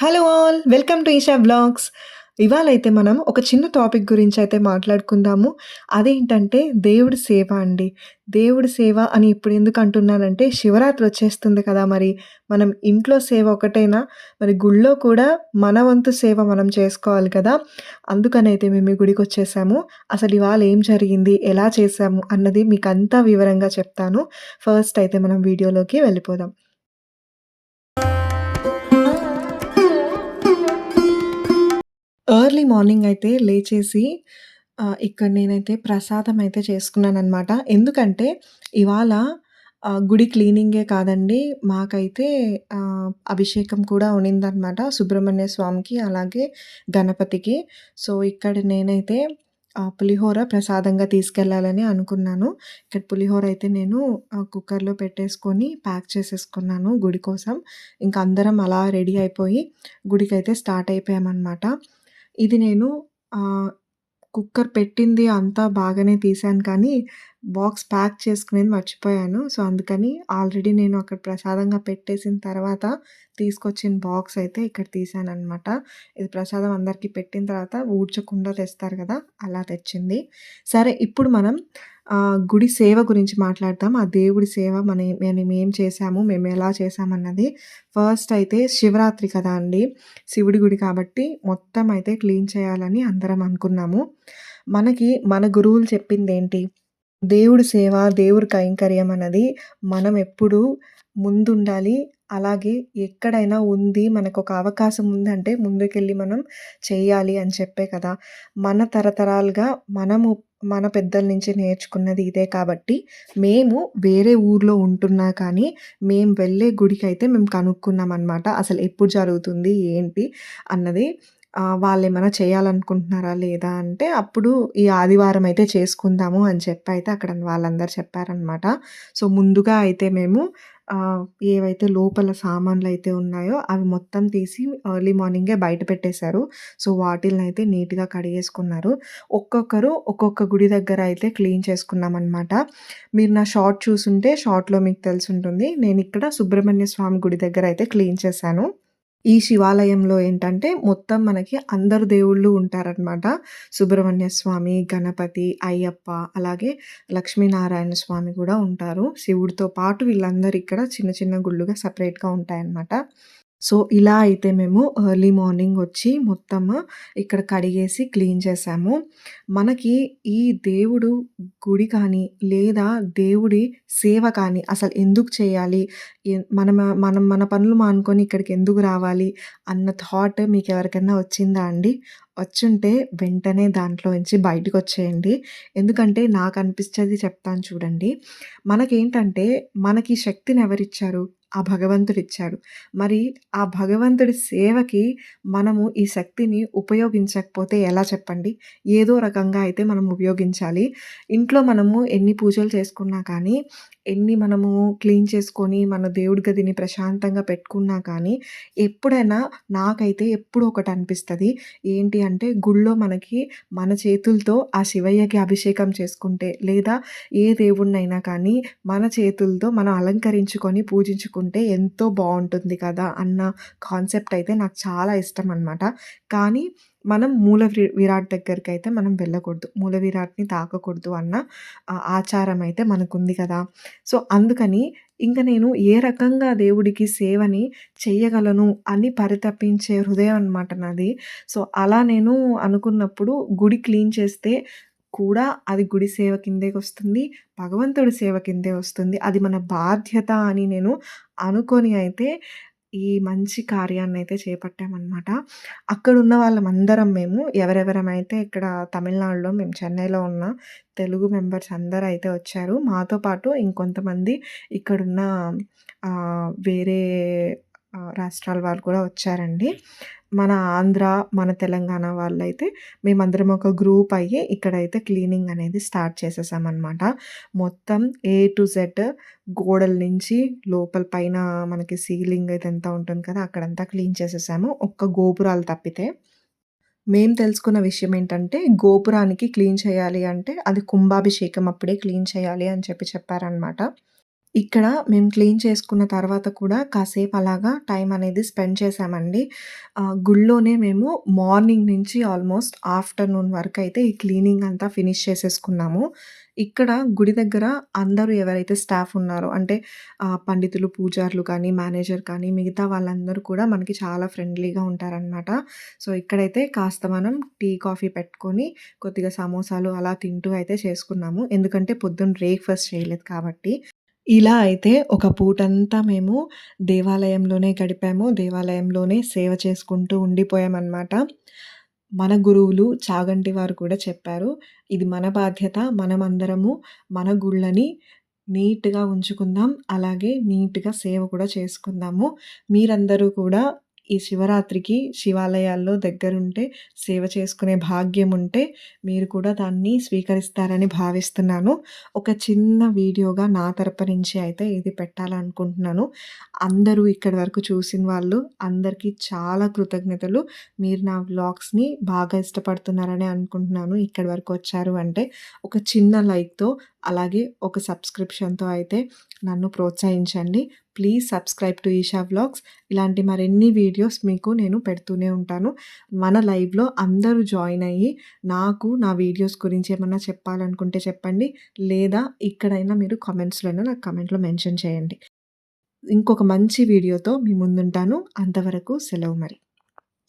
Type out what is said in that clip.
Hello all welcome to Esha blogs ఇవాళైతే మనం ఒక చిన్న టాపిక్ గురించి అయితే మాట్లాడుకుందాము. అదేంటంటే దేవుడి సేవ అండి. దేవుడి సేవ అని ఇప్పుడు ఎందుకు అంటున్నానంటే శివరాత్రి వచ్చేస్తుంది కదా మరి. మనం ఇంట్లో సేవ ఒకటైనా? మరి గుళ్ళో కూడా మన వంతు సేవ మనం చేసుకోవాలి కదా. అందుకనైతే మేము గుడికి వచ్చేసాము. అసలు ఇవాళ ఏం జరిగింది? ఎలా చేసాము అన్నది మీకు అంతా వివరంగా చెప్తాను. ఫస్ట్ అయితే మనం వీడియోలోకి వెళ్ళిపోదాం. ఎర్లీ మార్నింగ్ అయితే లేచేసి ఆహ్, ఇక్కడ నేనైతే ప్రసాదం అయితే చేసుకున్నాననమాట. ఎందుకంటే ఇవాళ ఆహ్, గుడి క్లీనింగే కాదండి మాకైతే ఆహ్, అభిషేకం కూడా ఉన్నిందనమాట. సుబ్రహ్మణ్య స్వామికి అలాగే గణపతికి. సో, ఇక్కడ నేనైతే ఆహ్, పులిహోర ప్రసాదంగా తీసుకెళ్ళాలని అనుకున్నాను. ఇక్కడ పులిహోర అయితే నేను ఆహ్, కుక్కర్‌లో పెట్టేసుకొని ప్యాక్ చేసేసుకున్నాను గుడి కోసం. ఇంక అందరం అలా రెడీ అయిపోయి గుడికైతే స్టార్ట్ అయిపోయామనమాట. ఇది నేను కుక్కర్ పెట్టింది అంతా బాగానే తీశాను కానీ, బాక్స్ ప్యాక్ చేసుకునేది మర్చిపోయాను. సో, అందుకని ఆల్రెడీ నేను అక్కడ ప్రసాదంగా పెట్టేసిన తర్వాత తీసుకొచ్చిన బాక్స్ అయితే ఇక్కడ తీసాను అనమాట ఇది ప్రసాదం అందరికీ పెట్టిన తర్వాత ఊడ్చకుండా తెస్తారు కదా! అలా తెచ్చింది. సరే ఇప్పుడు మనం గుడి సేవ గురించి మాట్లాడతాం ఆ దేవుడి సేవ మన మేము ఏం చేశాము, మేము ఎలా చేశామన్నది. ఫస్ట్ అయితే శివరాత్రి కదా అండి! శివుడి గుడి కాబట్టి మొత్తం అయితే క్లీన్ చేయాలని అందరం అనుకున్నాము. మనకి మన గురువులు చెప్పింది ఏంటి దేవుడి సేవ, దేవుడి కైంకర్యం అన్నది మనం ఎప్పుడూ ముందుండాలి. అలాగే ఎక్కడైనా ఉంది మనకొక అవకాశం ఉందంటే ముందుకెళ్ళి మనం చేయాలి అని చెప్పే కదా! మన తరతరాలుగా మనము మన పెద్దల నుంచి నేర్చుకున్నది ఇదే కాబట్టి, మేము వేరే ఊర్లో ఉంటున్నా కానీ, మేము వెళ్ళే గుడికైతే మేము కనుక్కున్నామనమాట. అసలు ఎప్పుడు జరుగుతుంది? ఏంటి? అన్నది. వాళ్ళు ఏమైనా చేయాలనుకుంటున్నారా? లేదా? అంటే అప్పుడు ఈ ఆదివారం అయితే చేసుకుందాము అని చెప్పి అయితే అక్కడ వాళ్ళందరూ చెప్పారనమాట. సో, ముందుగా అయితే మేము ఏవైతే లోపల సామాన్లు అయితే ఉన్నాయో అవి మొత్తం తీసి ఎర్లీ మార్నింగే బయట పెట్టేశారు. సో, వాటిల్ని అయితే నీట్‌గా కడిగేసుకున్నారు. ఒక్కొక్కరు ఒక్కొక్క గుడి దగ్గర అయితే క్లీన్ చేసుకున్నామనమాట. మీరు నా షార్ట్ చూసుంటే షార్ట్‌లో మీకు తెలిసి ఉంటుంది నేను ఇక్కడ సుబ్రహ్మణ్య స్వామి గుడి దగ్గర అయితే క్లీన్ చేశాను. ఈ శివాలయంలో ఏంటంటే మొత్తం మనకి అందరు దేవుళ్ళు ఉంటారనమాట. సుబ్రహ్మణ్య స్వామి, గణపతి, అయ్యప్ప అలాగే లక్ష్మీనారాయణ స్వామి కూడా ఉంటారు. శివుడితో పాటు వీళ్ళందరూ ఇక్కడ చిన్న చిన్న గుళ్ళుగా సపరేట్గా ఉంటాయన్నమాట. సో, ఇలా అయితే మేము ఎర్లీ మార్నింగ్ వచ్చి మొత్తం ఇక్కడ కడిగేసి క్లీన్ చేసాము మనకి ఈ దేవుడు గుడి కానీ, లేదా దేవుడి సేవ కానీ అసలు ఎందుకు చేయాలి? మన మనం మన పనులు మానుకొని ఇక్కడికి ఎందుకు రావాలి? అన్న థాట్ మీకు ఎవరికైనా వచ్చిందా అండి? వచ్చుంటే వెంటనే దాంట్లో నుంచి బయటకొచ్చేయండి. ఎందుకంటే నాకు అనిపించేది చెప్తాను చూడండి. మనకేంటంటే మనకి శక్తిని ఎవరిచ్చారు? ఆ భగవంతుడిచ్చాడు. మరి ఆ భగవంతుడి సేవకి మనము ఈ శక్తిని ఉపయోగించకపోతే ఎలా చెప్పండి? ఏదో రకంగా అయితే మనం ఉపయోగించాలి. ఇంట్లో మనము ఎన్ని పూజలు చేసుకున్నా కానీ, ఎన్ని మనము క్లీన్ చేసుకొని మన దేవుడి గదిని ప్రశాంతంగా పెట్టుకున్నా కానీ, ఎప్పుడైనా నాకైతే ఎప్పుడూ ఒకటి అనిపిస్తుంది ఏంటి అంటే గుళ్ళో మనకి మన చేతులతో ఆ శివయ్యకి అభిషేకం చేసుకుంటే, లేదా ఏ దేవుడినైనా కానీ మన చేతులతో మనం అలంకరించుకొని పూజించుకుంటే ఎంతో బాగుంటుంది కదా! అన్న కాన్సెప్ట్ అయితే నాకు చాలా ఇష్టం అనమాట. కానీ మనం మూల విరాట్ దగ్గరికి అయితే మనం వెళ్ళకూడదు. మూల విరాట్‌ని తాకకూడదు అన్న ఆచారం అయితే మనకుంది కదా! సో, అందుకని ఇంకా నేను ఏ రకంగా దేవుడికి సేవని చేయగలను అని పరితపించే హృదయం అనమాట నాది. సో, అలా నేను అనుకున్నప్పుడు గుడి క్లీన్ చేస్తే కూడా అది గుడి సేవ కిందేకొస్తుంది. భగవంతుడి సేవ కిందే వస్తుంది. అది మన బాధ్యత అని నేను అనుకొని అయితే ఈ మంచి కార్యాన్ని అయితే చేపట్టామనమాట. అక్కడున్న వాళ్ళమందరం మేము ఎవరెవరమైతే ఇక్కడ తమిళనాడులో మేము చెన్నైలో ఉన్న తెలుగు మెంబర్స్ అందరూ అయితే వచ్చారు. మాతో పాటు ఇంకొంతమంది ఇక్కడున్న వేరే రాష్ట్రాల వాళ్ళు కూడా వచ్చారండి. మన ఆంధ్ర, మన తెలంగాణ వాళ్ళైతే మేమందరం ఒక గ్రూప్ అయ్యి ఇక్కడైతే క్లీనింగ్ అనేది స్టార్ట్ చేసేసామన్నమాట మొత్తం ఏ టు జెడ్ గోడల నుంచి లోపల పైన మనకి సీలింగ్ ఇదంతా ఉంటుంది కదా! అక్కడంతా క్లీన్ చేసేసాము. ఒక్క గోపురాలు తప్పితే. మేము తెలుసుకున్న విషయం ఏంటంటే, గోపురానికి క్లీన్ చేయాలి అంటే అది కుంభాభిషేకం అప్పుడే క్లీన్ చేయాలి అని చెప్పి చెప్పారనమాట. ఇక్కడ మేము క్లీన్ చేసుకున్న తర్వాత కూడా కాసేపు అలాగా టైం అనేది స్పెండ్ చేసామండి గుళ్ళోనే గుడిలోనే మేము మార్నింగ్ నుంచి ఆల్మోస్ట్ ఆఫ్టర్‌నూన్ వరకైతే ఈ క్లీనింగ్ అంతా ఫినిష్ చేసేసుకున్నాము. ఇక్కడ గుడి దగ్గర అందరూ ఎవరైతే స్టాఫ్ ఉన్నారో అంటే పండితులు, పూజారులు కానీ, మేనేజర్ కానీ మిగతా వాళ్ళందరూ కూడా మనకి చాలా ఫ్రెండ్లీగా ఉంటారనమాట. సో, ఇక్కడైతే కాస్త మనం టీ, కాఫీ పెట్టుకొని కొద్దిగా సమోసాలు అలా తింటూ అయితే చేసుకున్నాము. ఎందుకంటే పొద్దున్న బ్రేక్‌ఫాస్ట్ చేయలేదు కాబట్టి. ఇలా అయితే ఒక పూటంతా మేము దేవాలయంలోనే గడిపాము. దేవాలయంలోనే సేవ చేసుకుంటూ ఉండిపోయామన్నమాట మన గురువులు చాగంటి వారు కూడా చెప్పారు. ఇది మన బాధ్యత. మనమందరము మన గుళ్ళని నీట్‌గా ఉంచుకుందాం. అలాగే నీట్‌గా సేవ కూడా చేసుకుందాము. మీరందరూ కూడా ఈ శివరాత్రికి శివాలయాల్లో దగ్గరుంటే సేవ చేసుకునే భాగ్యం ఉంటే మీరు కూడా దాన్ని స్వీకరిస్తారని భావిస్తున్నాను. ఒక చిన్న వీడియోగా నా తరపు నుంచి అయితే ఇది పెట్టాలనుకుంటున్నాను. అందరూ ఇక్కడి వరకు చూసిన వాళ్ళు అందరికీ చాలా కృతజ్ఞతలు. మీరు నా వ్లాగ్స్‌ని బాగా ఇష్టపడుతున్నారని అనుకుంటున్నాను. ఇక్కడి వరకు వచ్చారు అంటే ఒక చిన్న లైక్‌తో అలాగే ఒక సబ్స్క్రిప్షన్‌తో అయితే నన్ను ప్రోత్సహించండి. Please subscribe to Esha vlogs. ఇలాంటి మరిన్ని వీడియోస్ మీకు నేను పెడుతూనే ఉంటాను. మన లైవ్‌లో అందరూ జాయిన్ అయ్యి నాకు నా వీడియోస్ గురించి ఏమన్నా చెప్పాలనుకుంటే చెప్పండి. లేదా ఇక్కడైనా మీరు కామెంట్స్‌లోనే నాకు కామెంట్‌లో మెన్షన్ చేయండి. ఇంకొక మంచి వీడియోతో మీ ముందుంటాను. అంతవరకు సెలవు మరి.